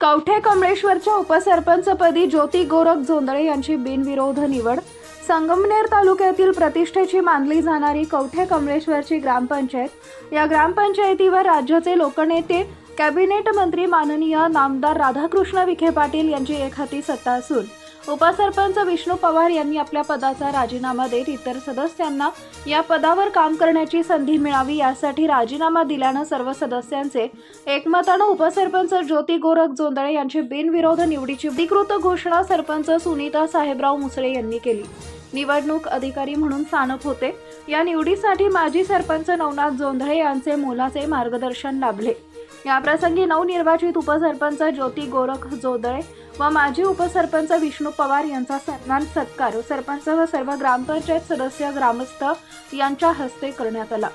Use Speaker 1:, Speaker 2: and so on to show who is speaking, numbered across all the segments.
Speaker 1: कवठे कमळेश्वरच्या उपसरपंचपदी ज्योती गोरख जोंदळे यांची बिनविरोध निवड. संगमनेर तालुक्यातील प्रतिष्ठेची मानली जाणारी कवठे कमळेश्वरची ग्रामपंचायत. या ग्रामपंचायतीवर राज्याचे लोकनेते कॅबिनेट मंत्री माननीय नामदार राधाकृष्ण विखे पाटील यांची एकहाती सत्ता असून उपसरपंच विष्णू पवार यांनी आपल्या पदाचा राजीनामा देत इतर सदस्यांना या पदावर काम करण्याची संधी मिळावी यासाठी राजीनामा दिल्यानं सर्व सदस्यांचे एकमतानं उपसरपंच ज्योती गोरख जोंदळे यांची बिनविरोध निवडीची अधिकृत घोषणा सरपंच सुनीता साहेबराव मुसळे यांनी केली. निवडणूक अधिकारी म्हणून सानप होते. या निवडीसाठी माजी सरपंच नवनाथ जोंधळे यांचे मोलाचे मार्गदर्शन लाभले. याप्रसंगी नवनिर्वाचित उपसरपंच ज्योती गोरख जोदळे व माजी उपसरपंच विष्णू पवार यांचा सन्मान सत्कार. सरपंच व सर्व ग्रामपंचायत सदस्य ग्रामस्थ यांच्या हस्ते करण्यात आला.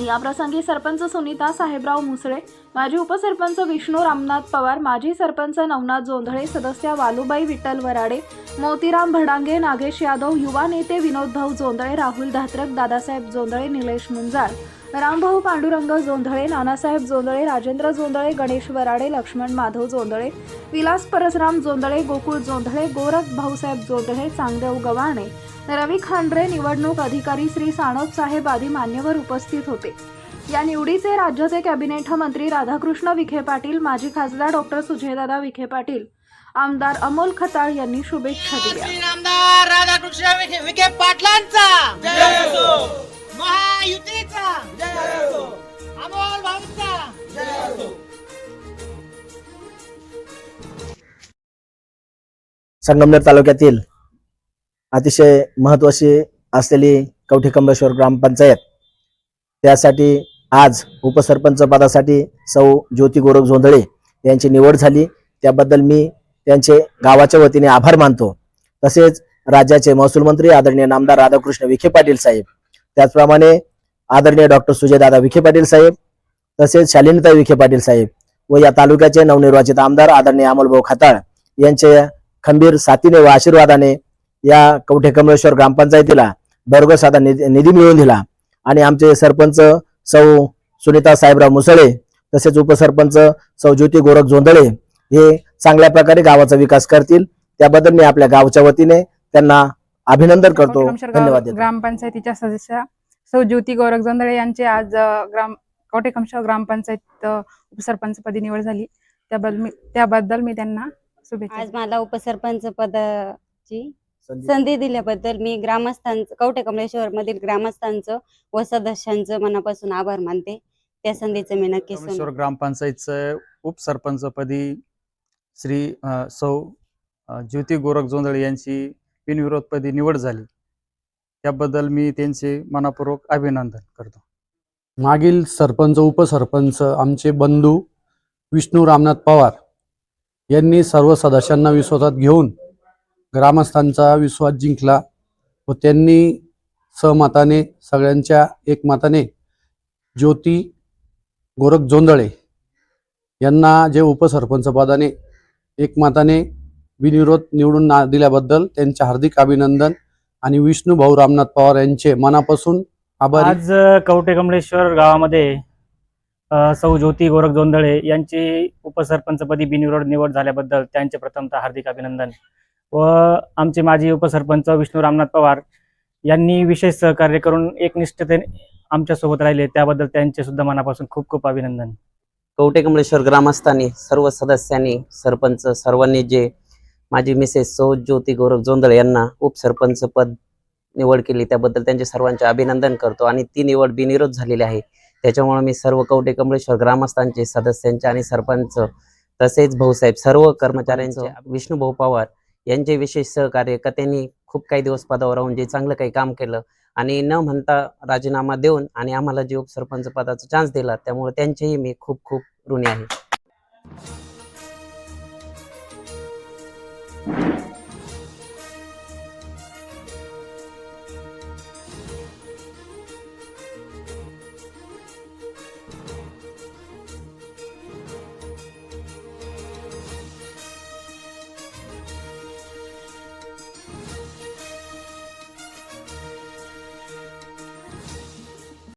Speaker 1: याप्रसंगी सरपंच सुनीता साहेबराव मुसळे माजी उपसरपंच विष्णू रामनाथ पवार माजी सरपंच नवनाथ जोंधळे सदस्य वालुबाई विठ्ठल वराडे मोतीराम भडांगे नागेश यादव युवा नेते विनोद भाऊ जोंधळे राहुल धात्रक दादासाहेब जोंधळे निलेश मुंजाळ रामभाऊ पांडुरंग जोंधळे नानासाहेब जोंधळे राजेंद्र जोंधळे गणेश वराडे लक्ष्मण माधव जोंधळे विलास परसराम जोंधळे गोकुळ जोंधळे गोरख भाऊसाहेब जोंधळे चांगदेव गव्हाणे रवी खांडरे निवडणूक अधिकारी श्री साणप साहेब आदी मान्यवर उपस्थित होते. या निवडीचे राज्याचे कॅबिनेट मंत्री राधाकृष्ण विखे पाटील माजी खासदार डॉक्टर सुजयदादा विखे पाटील आमदार अमोल खताळ यांनी शुभेच्छा दिल्या.
Speaker 2: श्री नामदार राधाकृष्ण विखे विखे पाटलांचा. महायुतीचा. अमोल भाऊचा.
Speaker 3: संगमनेर तालुक्यातील अतिशय महत्वाची असलेली कवठे कमलेश्वर ग्रामपंचायत. त्यासाठी आज उपसरपंच पदासाठी सौ ज्योती गोरख जोंधळे यांची निवड झाली. त्याबद्दल मी त्यांचे गावाच्या वतीने आभार मानतो. तसेच राज्याचे महसूल मंत्री आदरणीय नामदार राधाकृष्ण विखे पाटील साहेब त्याचप्रमाणे आदरणीय डॉक्टर सुजयदादा विखे पाटील साहेब तसेच शालिनीताई विखे पाटील साहेब व या तालुक्याचे नवनिर्वाचित आमदार आदरणीय अमोलभाऊ खताळ यांचे खंबीर साथीने व आशीर्वादाने या कवठे कमलेश्वर ग्रामपंचायतीला भरघोस आता निधी निधी मिळवून दिला. आणि आमचे सरपंच सौ सुनीता साहेबराव मुसळे तसेच उपसरपंच सौ ज्योती गोरख जोंधळे हे चांगल्या प्रकारे गावाचा विकास करतील. त्याबद्दल मी आपल्या गावच्या वतीने त्यांना अभिनंदन करतो. धन्यवाद
Speaker 4: ग्रामपंचायतीच्या सदस्या सौ ज्योती गोरख जोंधळे यांचे आज ग्राम कवटेकमशेर ग्रामपंचायत अ, उपसरपंचपदी निवड झाली. त्याबद्दल मी त्याबद्दल मी त्यांना शुभेच्छा
Speaker 5: आज मला उपसरपंच पदाची संधी दिल्याबद्दल मी ग्रामस्थांचं कवठे कमलेश्वर मधील ग्रामस्थांचं व सदस्यांचं मनापासून आभार मानते. त्या संधीचं मी सोनं-
Speaker 6: ग्रामपंचायतचं उपसरपंचपदी श्री सौ ज्योती गोरख जोंधळे यांची बिनविरोधपदी निवड झाली. त्याबद्दल मी त्यांचे मनापूर्वक अभिनंदन करतो.
Speaker 7: मागील सरपंच उपसरपंच आमचे बंधू विष्णू रामनाथ पवार यांनी सर्व सदस्यांना विश्वासात घेऊन ग्रामस्थांचा विश्वास जिंकला व त्यांनी सहमताने सगळ्यांच्या एकमताने ज्योती गोरख जोंधळे यांना जे उपसरपंच पदाने एकमताने बिनविरोध निवडून ना दिल्याबद्दल त्यांचे हार्दिक अभिनंदन आणि विष्णू भाऊ रामनाथ पवार यांचे मनापासून आभार.
Speaker 8: आज कवटे कमलेश्वर गावामध्ये सौ ज्योती गोरख जोंधळे यांची उपसरपंचपदी बिनविरोध निवड झाल्याबद्दल त्यांचे प्रथमतः हार्दिक अभिनंदन. व आमचे माजी उपसरपंच विष्णू रामनाथ पवार यांनी विशेष सहकार्य करून एकनिष्ठतेने आमच्यासोबत राहिले त्याबद्दल त्यांचे सुद्धा मनापासून खूप खूप अभिनंदन.
Speaker 9: कवठे कमलेश्वर ग्रामस्थांनी सर्व सदस्यांनी सरपंच सर्वांनी जे माझी मिसेस सौ ज्योती गौरव जोंधळे यांना उपसरपंच पद निवड केली त्याबद्दल त्यांचे सर्वांचे अभिनंदन करतो. आणि ती निवड बिनविरोध झालेली आहे. त्याच्यामुळे मी सर्व कवठे कमलेश्वर ग्रामस्थांचे सदस्यांचे आणि सरपंच तसेच भाऊसाहेब सर्व कर्मचाऱ्यांचे विष्णू भाऊ पवार यांचे विशेष सहकार्य का त्यांनी खूप काही दिवस पदावर राहून जे चांगलं काही काम केलं आणि न म्हणता राजीनामा देऊन आणि आम्हाला जे उपसरपंच पदाचा चान्स दिला त्यामुळे त्यांचेही मी खूप खूप ऋणी आहे.